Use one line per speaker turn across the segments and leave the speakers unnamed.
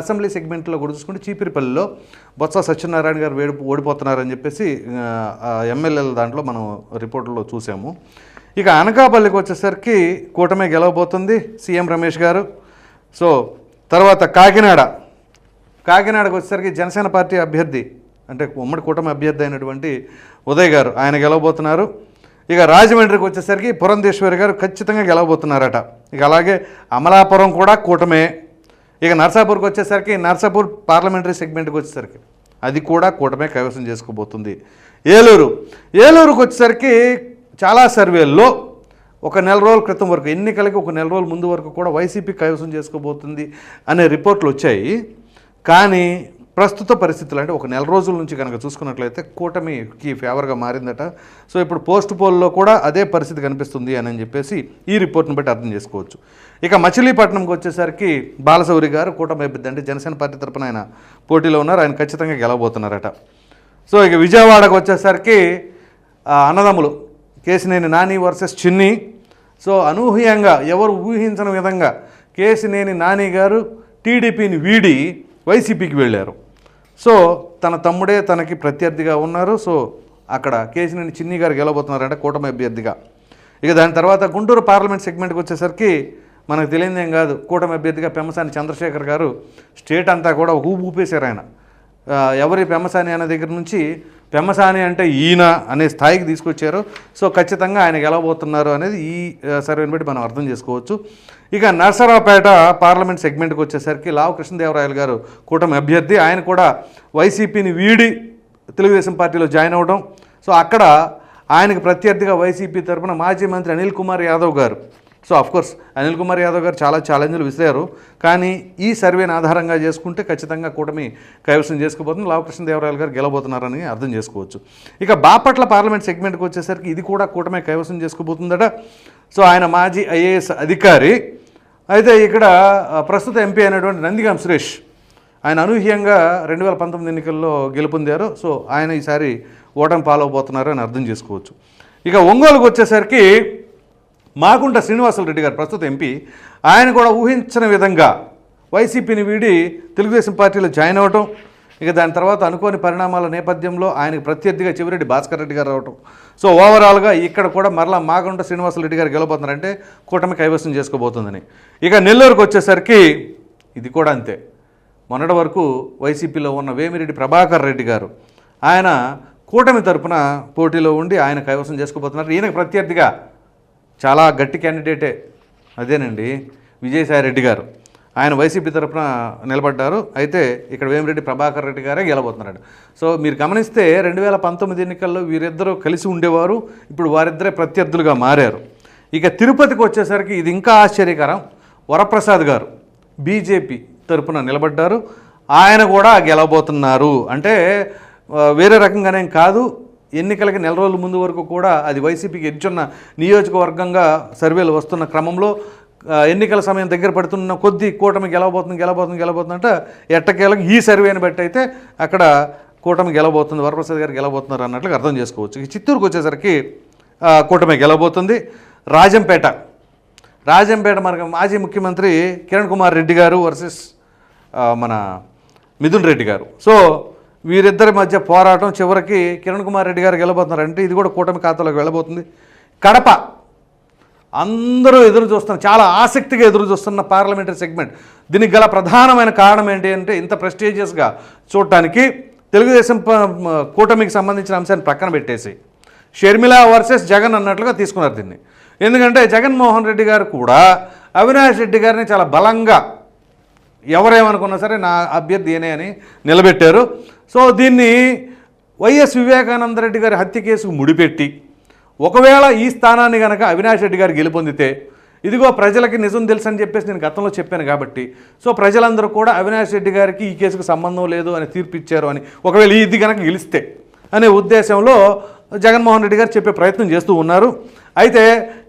Assembly సెగ్మెంట్లో కూడా చూసుకుంటే చీపిరిపల్లిలో బొత్స సత్యనారాయణ గారు వేడి ఓడిపోతున్నారని చెప్పేసి ఎమ్మెల్యేల దాంట్లో మనం రిపోర్టులో చూసాము. ఇక అనకాపల్లికి వచ్చేసరికి కూటమి గెలవబోతుంది సీఎం రమేష్ గారు. సో తర్వాత కాకినాడ. కాకినాడకు వచ్చేసరికి జనసేన పార్టీ అభ్యర్థి అంటే ఉమ్మడి కూటమి అభ్యర్థి అయినటువంటి ఉదయ్ గారు ఆయన గెలవబోతున్నారు. ఇక రాజమండ్రికి వచ్చేసరికి పురంధేశ్వరి గారు ఖచ్చితంగా గెలవబోతున్నారట. ఇక అలాగే అమలాపురం కూడా కూటమే ఇక నర్సాపూర్కి వచ్చేసరికి నర్సాపూర్ పార్లమెంటరీ సెగ్మెంట్కి వచ్చేసరికి అది కూడా కూటమే కైవసం చేసుకోబోతుంది. ఏలూరు. ఏలూరుకు వచ్చేసరికి చాలా సర్వేల్లో ఒక నెల రోజుల క్రితం వరకు ఎన్నికలకి ఒక నెల రోజుల ముందు వరకు కూడా వైసీపీ కైవసం చేసుకోబోతుంది అనే రిపోర్ట్లు వచ్చాయి. కానీ ప్రస్తుత పరిస్థితులు అంటే ఒక నెల రోజుల నుంచి కనుక చూసుకున్నట్లయితే కూటమికి ఫేవర్గా మారిందట. సో ఇప్పుడు పోస్ట్ పోల్లో కూడా అదే పరిస్థితి కనిపిస్తుంది అని చెప్పేసి ఈ రిపోర్ట్ను బట్టి అర్థం చేసుకోవచ్చు. ఇక మచిలీపట్నంకి వచ్చేసరికి బాలశౌరి గారు కూటమి అభ్యర్థి అంటే జనసేన పార్టీ తరపున ఆయన పోటీలో ఉన్నారు. ఆయన ఖచ్చితంగా గెలవబోతున్నారట. సో ఇక విజయవాడకు వచ్చేసరికి అన్నదమ్ములు కేసినేని నాని వర్సెస్ చిన్ని. సో అనూహ్యంగా ఎవరు ఊహించని విధంగా కేసినేని నాని గారు టీడీపీని వీడి వైసీపీకి వెళ్ళారు. సో తన తమ్ముడే తనకి ప్రత్యర్థిగా ఉన్నారు. సో అక్కడ కేసినేని చిన్ని గారు గెలవబోతున్నారంటే కూటమి అభ్యర్థిగా. ఇక దాని తర్వాత గుంటూరు పార్లమెంట్ సెగ్మెంట్కి వచ్చేసరికి మనకు తెలియదేం కాదు. కూటమి అభ్యర్థిగా పెమ్మసాని చంద్రశేఖర్ గారు స్టేట్ అంతా కూడా ఊపు ఊపేశారు ఆయన ఎవరి పెమ్మసాని అనే దగ్గర నుంచి పెమ్మసాని అంటే ఈయన అనే స్థాయికి తీసుకొచ్చారు. సో ఖచ్చితంగా ఆయన గెలవబోతున్నారు అనేది ఈ సర్వేని బట్టి మనం అర్థం చేసుకోవచ్చు. ఇక నర్సరావుపేట పార్లమెంట్ సెగ్మెంట్కి వచ్చేసరికి లావు కృష్ణదేవరాయలు గారు కూటమి అభ్యర్థి. ఆయన కూడా వైసీపీని వీడి తెలుగుదేశం పార్టీలో జాయిన్ అవ్వడం. సో అక్కడ ఆయనకు ప్రత్యర్థిగా వైసీపీ తరపున మాజీ మంత్రి అనిల్ కుమార్ యాదవ్ గారు సో కోర్స్ అనిల్ కుమార్ యాదవ్ గారు చాలా ఛాలెంజ్లు విసిరారు. కానీ ఈ సర్వేని ఆధారంగా చేసుకుంటే ఖచ్చితంగా కూటమి కైవసం చేసుకోబోతుంది. లావకృష్ణదేవరాయలు గారు గెలబోతున్నారని అర్థం చేసుకోవచ్చు. ఇక బాపట్ల పార్లమెంట్ సెగ్మెంట్కి వచ్చేసరికి ఇది కూడా కూటమి కైవసం చేసుకోబోతుందట. సో ఆయన మాజీ ఐఏఎస్ అధికారి. అయితే ఇక్కడ ప్రస్తుత ఎంపీ అయినటువంటి నందిగాం సురేష్ ఆయన అనూహ్యంగా రెండు వేల పంతొమ్మిది ఎన్నికల్లో గెలుపొందారు. సో ఆయన ఈసారి ఓటమి పాలవబోతున్నారు అని అర్థం చేసుకోవచ్చు. ఇక ఒంగోలుకు వచ్చేసరికి మాగుంట శ్రీనివాసులు రెడ్డి గారు ప్రస్తుత ఎంపీ ఆయన కూడా ఊహించిన విధంగా వైసీపీని వీడి తెలుగుదేశం పార్టీలో జాయిన్ అవ్వటం ఇక దాని తర్వాత అనుకోని పరిణామాల నేపథ్యంలో ఆయనకు ప్రత్యర్థిగా చివరెడ్డి భాస్కర్ రెడ్డి గారు రావటం. సో ఓవరాల్గా ఇక్కడ కూడా మరలా మాగుంట శ్రీనివాసులు రెడ్డి గారు గెలవబోతున్నారంటే కూటమి కైవసం చేసుకోబోతుందని. ఇక నెల్లూరుకు వచ్చేసరికి ఇది కూడా అంతే. మొన్నటి వరకు వైసీపీలో ఉన్న వేమిరెడ్డి ప్రభాకర్ రెడ్డి గారు ఆయన కూటమి తరపున పోటీలో ఉండి ఆయన కైవసం చేసుకోబోతున్నారు. ఈయనకు ప్రత్యర్థిగా చాలా గట్టి క్యాండిడేటే అదేనండి విజయసాయి రెడ్డి గారు. ఆయన వైసీపీ తరఫున నిలబడ్డారు. అయితే ఇక్కడ వేమిరెడ్డి ప్రభాకర్ రెడ్డి గారే గెలబోతున్నాడు సో మీరు గమనిస్తే రెండు వేల పంతొమ్మిది ఎన్నికల్లో వీరిద్దరూ కలిసి ఉండేవారు. ఇప్పుడు వారిద్దరే ప్రత్యర్థులుగా మారారు. ఇక తిరుపతికి వచ్చేసరికి ఇది ఇంకా ఆశ్చర్యకరం. వరప్రసాద్ గారు బీజేపీ తరఫున నిలబడ్డారు. ఆయన కూడా గెలవబోతున్నారు. అంటే వేరే రకంగానేం కాదు. ఎన్నికలకి నెల రోజుల ముందు వరకు కూడా అది వైసీపీకి ఎడ్చున్న నియోజకవర్గంగా సర్వేలు వస్తున్న క్రమంలో ఎన్నికల సమయం దగ్గర పడుతున్న కొద్దీ కూటమి గెలవబోతుంది గెలవబోతుంది గెలవబోతుంది అంటే ఎట్టకేలకు ఈ సర్వేని బట్టి అయితే అక్కడ కూటమి గెలవబోతుంది వరప్రసాద్ గారు గెలవబోతున్నారు అన్నట్లుగా అర్థం చేసుకోవచ్చు. చిత్తూరుకు వచ్చేసరికి కూటమి గెలవబోతుంది. రాజంపేట రాజంపేట మన మాజీ ముఖ్యమంత్రి కిరణ్ కుమార్ రెడ్డి గారు వర్సెస్ మన మిథున్ రెడ్డి గారు. సో వీరిద్దరి మధ్య పోరాటం చివరికి కిరణ్ కుమార్ రెడ్డి గారు వెళ్ళబోతున్నారు అంటే ఇది కూడా కూటమి ఖాతాలోకి వెళ్ళబోతుంది. కడప అందరూ ఎదురు చూస్తున్న చాలా ఆసక్తిగా ఎదురు చూస్తున్న పార్లమెంటరీ సెగ్మెంట్. దీనికి గల ప్రధానమైన కారణం ఏంటి అంటే ఇంత ప్రెస్టీజియస్గా చూడటానికి తెలుగుదేశం ప- కూటమికి సంబంధించిన అంశాన్ని పక్కన పెట్టేసి షర్మిల వర్సెస్ జగన్ అన్నట్లుగా తీసుకున్నారు దీన్ని. ఎందుకంటే జగన్మోహన్ రెడ్డి గారు కూడా అవినాష్ రెడ్డి గారిని చాలా బలంగా ఎవరేమనుకున్నా సరే నా అభ్యర్థి అని నిలబెట్టారు. సో దీన్ని వైఎస్ వివేకానంద రెడ్డి గారి హత్య కేసుకు ముడిపెట్టి ఒకవేళ ఈ స్థానాన్ని కనుక అవినాష్ రెడ్డి గారు గెలుపొందితే ఇదిగో ప్రజలకి నిజం తెలుసు అని చెప్పేసి నేను గతంలో చెప్పాను కాబట్టి సో ప్రజలందరూ కూడా అవినాష్ రెడ్డి గారికి ఈ కేసుకు సంబంధం లేదు అని తీర్పు ఇచ్చారు అని ఒకవేళ ఇది కనుక గెలిస్తే అనే ఉద్దేశంలో జగన్మోహన్ రెడ్డి గారు చెప్పే ప్రయత్నం చేస్తూ ఉన్నారు. అయితే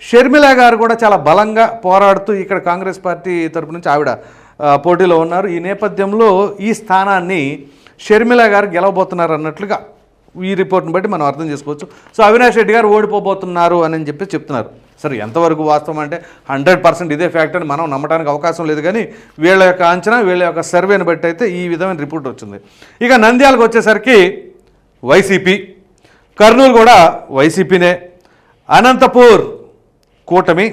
షర్మిల గారు కూడా చాలా బలంగా పోరాడుతూ ఇక్కడ కాంగ్రెస్ పార్టీ తరపు నుంచి ఆవిడ పోటీలో ఉన్నారు. ఈ నేపథ్యంలో ఈ స్థానాన్ని షర్మిల గారు గెలవబోతున్నారు అన్నట్లుగా ఈ రిపోర్ట్ని బట్టి మనం అర్థం చేసుకోవచ్చు. సో అవినాష్ రెడ్డి గారు ఓడిపోబోతున్నారు అని చెప్పి చెప్తున్నారు. సరే ఎంతవరకు వాస్తవం అంటే హండ్రెడ్ పర్సెంట్ ఇదే ఫ్యాక్ట్ అని మనం నమ్మడానికి అవకాశం లేదు కానీ వీళ్ళ యొక్క అంచనా వీళ్ళ యొక్క సర్వేని బట్టి అయితే ఈ విధమైన రిపోర్ట్ వచ్చింది. ఇక నంద్యాలకు వచ్చేసరికి వైసీపీ. కర్నూలు కూడా వైసీపీనే. అనంతపూర్ కూటమి.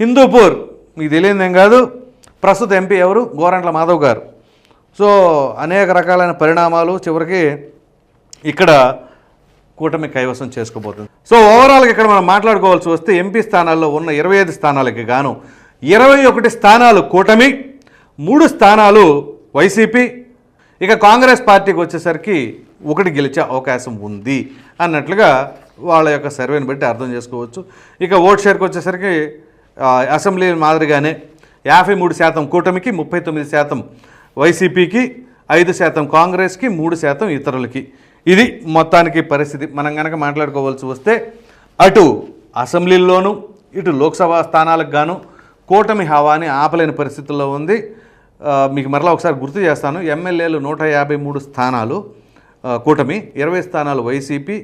హిందూపూర్ మీకు తెలియదేం కాదు. ప్రస్తుత ఎంపీ ఎవరు? గోరంట్ల మాధవ్ గారు. సో అనేక రకాలైన పరిణామాలు చివరికి ఇక్కడ కూటమి కైవసం చేసుకోబోతుంది. సో ఓవరాల్గా ఇక్కడ మనం మాట్లాడుకోవాల్సి వస్తే ఎంపీ స్థానాల్లో ఉన్న ఇరవై ఐదు స్థానాలకి గాను ఇరవై ఒకటి స్థానాలు కూటమి మూడు స్థానాలు వైసీపీ. ఇక కాంగ్రెస్ పార్టీకి వచ్చేసరికి ఒకటి గెలిచే అవకాశం ఉంది అన్నట్లుగా వాళ్ళ యొక్క సర్వేని బట్టి అర్థం చేసుకోవచ్చు. ఇక ఓట్ షేర్కి వచ్చేసరికి అసెంబ్లీ మాదిరిగానే యాభై మూడు శాతం కూటమికి ముప్పై తొమ్మిది శాతం వైసీపీకి ఐదు శాతం కాంగ్రెస్కి మూడు శాతం ఇతరులకి. ఇది మొత్తానికి పరిస్థితి. మనం కనుక మాట్లాడుకోవాల్సి వస్తే అటు అసెంబ్లీల్లోనూ ఇటు లోక్సభ స్థానాలకు గాను కూటమి హవాని ఆపలేని పరిస్థితుల్లో ఉంది. మీకు మరలా ఒకసారి గుర్తు చేస్తాను. ఎమ్మెల్యేలు నూట యాభై మూడు స్థానాలు కూటమి ఇరవై స్థానాలు వైసీపీ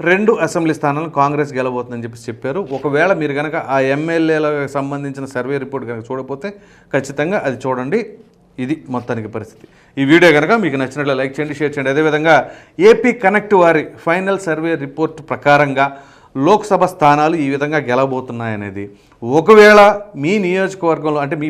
రెండు అసెంబ్లీ స్థానాలను కాంగ్రెస్ గెలబోతుందని చెప్పి చెప్పారు. ఒకవేళ మీరు కనుక ఆ ఎమ్మెల్యేలకు సంబంధించిన సర్వే రిపోర్ట్ కనుక చూడకపోతే ఖచ్చితంగా అది చూడండి. ఇది మొత్తానికి పరిస్థితి. ఈ వీడియో కనుక మీకు నచ్చినట్లు లైక్ చేయండి షేర్ చేయండి. అదేవిధంగా ఏపీ కనెక్ట్ వారి ఫైనల్ సర్వే రిపోర్ట్ ప్రకారంగా లోక్సభ స్థానాలు ఈ విధంగా గెలవబోతున్నాయనేది. ఒకవేళ మీ నియోజకవర్గంలో అంటే మీ